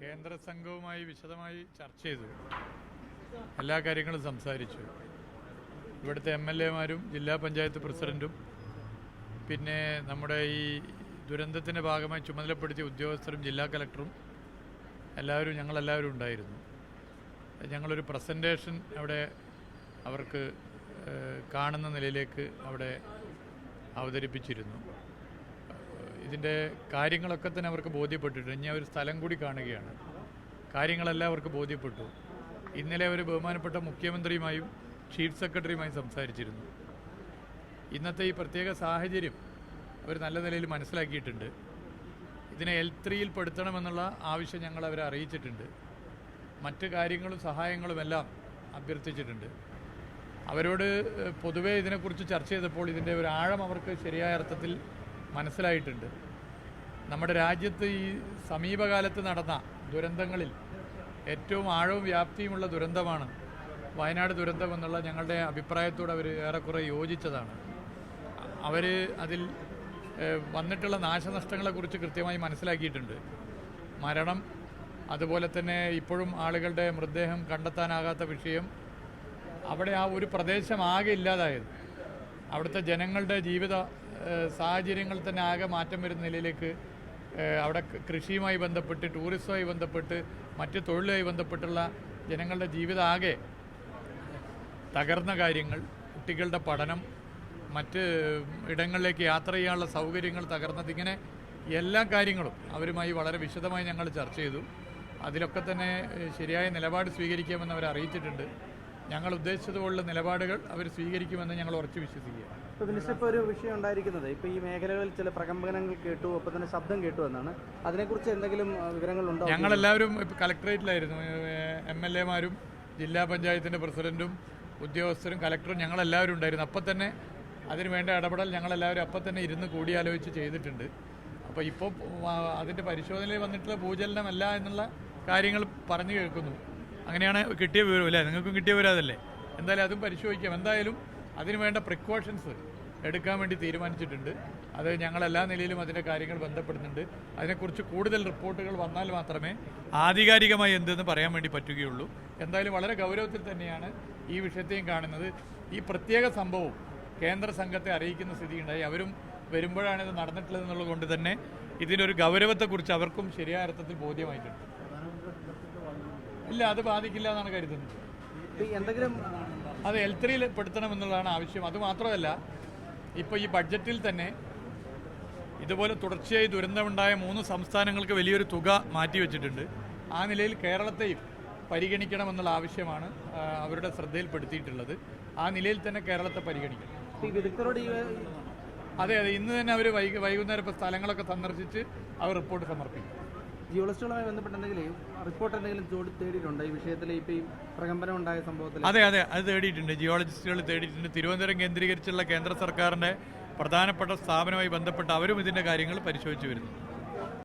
കേന്ദ്ര സംഘവുമായി വിശദമായി ചർച്ച ചെയ്തു. എല്ലാ കാര്യങ്ങളും സംസാരിച്ചു. ഇവിടുത്തെ എം എൽ എമാരും ജില്ലാ പഞ്ചായത്ത് പ്രസിഡന്റും പിന്നെ നമ്മുടെ ഈ ദുരന്തത്തിന്റെ ഭാഗമായി ചുമതലപ്പെടുത്തിയ ഉദ്യോഗസ്ഥരും ജില്ലാ കലക്ടറും എല്ലാവരും ഞങ്ങളെല്ലാവരും ഉണ്ടായിരുന്നു. ഞങ്ങളൊരു പ്രസന്റേഷൻ അവിടെ അവർക്ക് കാണുന്ന നിലയിലേക്ക് അവിടെ അവതരിപ്പിച്ചിരുന്നു. ഇതിന്റെ കാര്യങ്ങളൊക്കെ തന്നെ അവർക്ക് ബോധ്യപ്പെട്ടിട്ടുണ്ട്. ഇനി ഒരു സ്ഥലം കൂടി കാണുകയാണ്. കാര്യങ്ങളെല്ലാം അവർക്ക് ബോധ്യപ്പെട്ടു. ഇന്നലെ അവർ ബഹുമാനപ്പെട്ട മുഖ്യമന്ത്രിയുമായും ചീഫ് സെക്രട്ടറിയുമായും സംസാരിച്ചിരുന്നു. ഇന്നത്തെ ഈ പ്രത്യേക സാഹചര്യം അവർ നല്ല നിലയിൽ മനസ്സിലാക്കിയിട്ടുണ്ട്. ഇതിനെ എൽ ത്രീയിൽ പെടുത്തണമെന്നുള്ള ആവശ്യം ഞങ്ങൾ അവരെ അറിയിച്ചിട്ടുണ്ട്. മറ്റ് കാര്യങ്ങളും സഹായങ്ങളും എല്ലാം അഭ്യർത്ഥിച്ചിട്ടുണ്ട്. അവരോട് പൊതുവേ ഇതിനെക്കുറിച്ച് ചർച്ച ചെയ്തപ്പോൾ ഇതിന്റെ ഒരു ആഴം അവർക്ക് ശരിയായ അർത്ഥത്തിൽ മനസ്സിലായിട്ടുണ്ട്. നമ്മുടെ രാജ്യത്ത് ഈ സമീപകാലത്ത് നടന്ന ദുരന്തങ്ങളിൽ ഏറ്റവും ആഴവും വ്യാപ്തിയുമുള്ള ദുരന്തമാണ് വയനാട് ദുരന്തം എന്നുള്ള ഞങ്ങളുടെ അഭിപ്രായത്തോട് അവർ ഏറെക്കുറെ യോജിച്ചതാണ്. അവർ അതിൽ വന്നിട്ടുള്ള നാശനഷ്ടങ്ങളെക്കുറിച്ച് കൃത്യമായി മനസ്സിലാക്കിയിട്ടുണ്ട്. മരണം അതുപോലെ തന്നെ ഇപ്പോഴും ആളുകളുടെ മൃതദേഹം കണ്ടെത്താനാകാത്ത വിഷയം അവിടെ ആ ഒരു പ്രദേശം ആകെ ഇല്ലാതായത്. അവിടുത്തെ ജനങ്ങളുടെ ജീവിത സാഹചര്യങ്ങൾ തന്നെ ആകെ മാറ്റം വരുന്ന നിലയിലേക്ക് അവിടെ കൃഷിയുമായി ബന്ധപ്പെട്ട് ടൂറിസവുമായി ബന്ധപ്പെട്ട് മറ്റ് തൊഴിലുമായി ബന്ധപ്പെട്ടുള്ള ജനങ്ങളുടെ ജീവിതം ആകെ തകർന്ന കാര്യങ്ങൾ കുട്ടികളുടെ പഠനം മറ്റ് ഇടങ്ങളിലേക്ക് യാത്ര ചെയ്യാനുള്ള സൗകര്യങ്ങൾ തകർന്നത് ഇങ്ങനെ എല്ലാ കാര്യങ്ങളും അവരുമായി വളരെ വിശദമായി ഞങ്ങൾ ചർച്ച ചെയ്തു. അതിലൊക്കെ തന്നെ ശരിയായ നിലപാട് സ്വീകരിക്കാമെന്ന് അവർ അറിയിച്ചിട്ടുണ്ട് ഞങ്ങൾ ഉദ്ദേശിച്ചതുപോലുള്ള നിലപാടുകൾ അവർ സ്വീകരിക്കുമെന്ന് ഞങ്ങൾ ഉറച്ചു വിശ്വസിക്കുകയാണ് ഇപ്പോൾ ഒരു വിഷയം ഉണ്ടായിരിക്കുന്നത്. ഇപ്പോൾ ഈ മേഖലകളിൽ ചില പ്രകമ്പനങ്ങൾ കേട്ടു ഒപ്പം തന്നെ ശബ്ദം കേട്ടു എന്നാണ്. അതിനെക്കുറിച്ച് എന്തെങ്കിലും വിവരങ്ങൾ വിവരങ്ങളുണ്ടോ? ഞങ്ങളെല്ലാവരും ഇപ്പോൾ കലക്ടറേറ്റിലായിരുന്നു എം എൽ എമാരും ജില്ലാ പഞ്ചായത്തിന്റെ പ്രസിഡന്റും ഉദ്യോഗസ്ഥരും കലക്ടറും ഞങ്ങളെല്ലാവരും ഉണ്ടായിരുന്നു. അപ്പം തന്നെ അതിന് വേണ്ട ഇടപെടൽ ഞങ്ങളെല്ലാവരും അപ്പം തന്നെ ഇരുന്ന് കൂടിയാലോചിച്ച് ചെയ്തിട്ടുണ്ട്. അപ്പോൾ ഇപ്പോൾ അതിന്റെ പരിശോധനയിൽ വന്നിട്ടുള്ള ഭൂചലനമല്ല എന്നുള്ള കാര്യങ്ങൾ പറഞ്ഞു കേൾക്കുന്നു. അങ്ങനെയാണ് കിട്ടിയ വിവരം അല്ലേ? നിങ്ങൾക്കും കിട്ടിയ വിവരം അതല്ലേ? എന്തായാലും അതും പരിശോധിക്കാം. എന്തായാലും അതിന് വേണ്ട പ്രിക്കോഷൻസ് എടുക്കാൻ വേണ്ടി തീരുമാനിച്ചിട്ടുണ്ട്. അത് ഞങ്ങൾ എല്ലാ നിലയിലും അതിന്റെ കാര്യങ്ങൾ ബന്ധപ്പെടുന്നുണ്ട്. അതിനെക്കുറിച്ച് കൂടുതൽ റിപ്പോർട്ടുകൾ വന്നാൽ മാത്രമേ ആധികാരികമായി എന്തെന്ന് പറയാൻ വേണ്ടി പറ്റുകയുള്ളൂ. എന്തായാലും വളരെ ഗൗരവത്തിൽ തന്നെയാണ് ഈ വിഷയത്തെയും കാണുന്നത്. ഈ പ്രത്യേക സംഭവം കേന്ദ്ര സംഘത്തെ അറിയിക്കുന്ന സ്ഥിതിയുണ്ടായി. അവരും വരുമ്പോഴാണ് ഇത് നടന്നിട്ടുള്ളത് എന്നുള്ളത് കൊണ്ട് തന്നെ ഇതിനൊരു ഗൗരവത്തെക്കുറിച്ച് അവർക്കും ശരിയായ അർത്ഥത്തിൽ ബോധ്യമായിട്ടുണ്ട്. ഇല്ല അത് ബാധിക്കില്ല എന്നാണ് കരുതുന്നത്. എന്തെങ്കിലും അത് എൽ ത്രീയിൽ പെടുത്തണം എന്നുള്ളതാണ് ആവശ്യം. അത് മാത്രമല്ല ഇപ്പോൾ ഈ ബഡ്ജറ്റിൽ തന്നെ ഇതുപോലെ തുടർച്ചയായി ദുരന്തമുണ്ടായ മൂന്ന് സംസ്ഥാനങ്ങൾക്ക് വലിയൊരു തുക മാറ്റിവെച്ചിട്ടുണ്ട് ആ നിലയിൽ കേരളത്തെയും പരിഗണിക്കണമെന്നുള്ള ആവശ്യമാണ് അവരുടെ ശ്രദ്ധയിൽപ്പെടുത്തിയിട്ടുള്ളത്. ആ നിലയിൽ തന്നെ കേരളത്തെ പരിഗണിക്കണം. അതെ അതെ. ഇന്ന് തന്നെ അവർ വൈകി വൈകുന്നേരം ഇപ്പോൾ സ്ഥലങ്ങളൊക്കെ സന്ദർശിച്ച് അവർ റിപ്പോർട്ട് സമർപ്പിക്കും. ജിയോളജിസ്റ്റുകളുമായി ബന്ധപ്പെട്ട് എന്തെങ്കിലും റിപ്പോർട്ട് എന്തെങ്കിലും ചോദി ഈ വിഷയത്തിൽ ഇപ്പോൾ ഈ പ്രകമ്പനം ഉണ്ടായ സംഭവത്തിൽ അതെ അതെ. അത് തേടിയിട്ടുണ്ട്. ജിയോളജിസ്റ്റുകൾ തേടിയിട്ടുണ്ട്. തിരുവനന്തപുരം കേന്ദ്രീകരിച്ചുള്ള കേന്ദ്ര സർക്കാരിന്റെ പ്രധാനപ്പെട്ട സ്ഥാപനവുമായി ബന്ധപ്പെട്ട് അവരും ഇതിന്റെ കാര്യങ്ങൾ പരിശോധിച്ച് വരുന്നു.